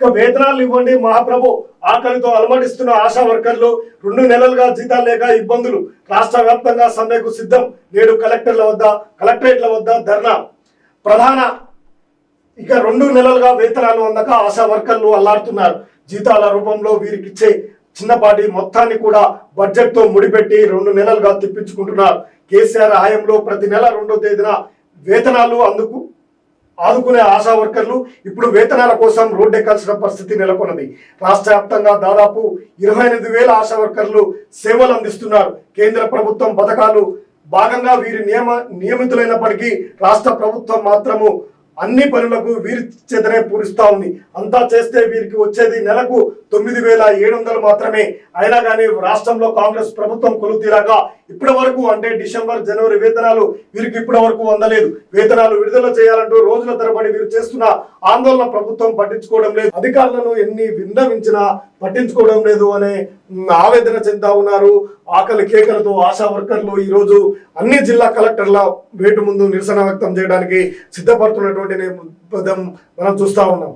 ఇక వేతనాలు ఇవ్వండి మహాప్రభు. ఆకలితో అలమటిస్తున్న ఆశా వర్కర్లు రెండు నెలలుగా జీతాలు లేక ఇబ్బందులు. రాష్ట్ర వ్యాప్తంగా సమ్మెకు సిద్ధం. నేడు కలెక్టర్ల వద్ద కలెక్టరేట్ల వద్ద ధర్నా. ప్రధాన ఇక రెండు నెలలుగా వేతనాలు అందక ఆశా వర్కర్లు అల్లాడుతున్నారు. జీతాల రూపంలో వీరికిచ్చే చిన్నపాటి మొత్తాన్ని కూడా బడ్జెట్తో ముడిపెట్టి రెండు నెలలుగా తెప్పించుకుంటున్నారు. కేసీఆర్ హయాంలో ప్రతి నెల రెండో తేదీన వేతనాలు అందుకు ఆదుకునే ఆశా వర్కర్లు ఇప్పుడు వేతనాల కోసం రోడ్డెక్కాల్సిన పరిస్థితి నెలకొన్నది. రాష్ట్ర వ్యాప్తంగా దాదాపు ఇరవై ఎనిమిది వేల ఆశా వర్కర్లు సేవలు అందిస్తున్నారు. కేంద్ర ప్రభుత్వం పథకాలు భాగంగా వీరి నియమ నియమితులైనప్పటికీ రాష్ట్ర ప్రభుత్వం మాత్రము అన్ని పనులకు వీరి చేతనే పూరిస్తా ఉంది. అంతా చేస్తే వీరికి వచ్చేది నెలకు తొమ్మిది వేల ఏడు వందలు మాత్రమే. అయినా కానీ రాష్ట్రంలో కాంగ్రెస్ ప్రభుత్వం కొలుతీరాక ఇప్పటి వరకు అంటే డిసెంబర్ జనవరి వేతనాలు వీరికి ఇప్పటి వరకు అందలేదు. వేతనాలు విడుదల చేయాలంటూ రోజుల తరబడి వీరు చేస్తున్న ఆందోళన ప్రభుత్వం పట్టించుకోవడం లేదు. అధికారులను ఎన్ని విన్నవించినా పట్టించుకోవడం లేదు అనే ఆవేదన చెందా ఉన్నారు. ఆకలి కేకలతో ఆశా వర్కర్లు ఈరోజు అన్ని జిల్లా కలెక్టర్ల వేటు ముందు నిరసన వ్యక్తం చేయడానికి సిద్ధపడుతున్నటువంటి మనం చూస్తా ఉన్నాం.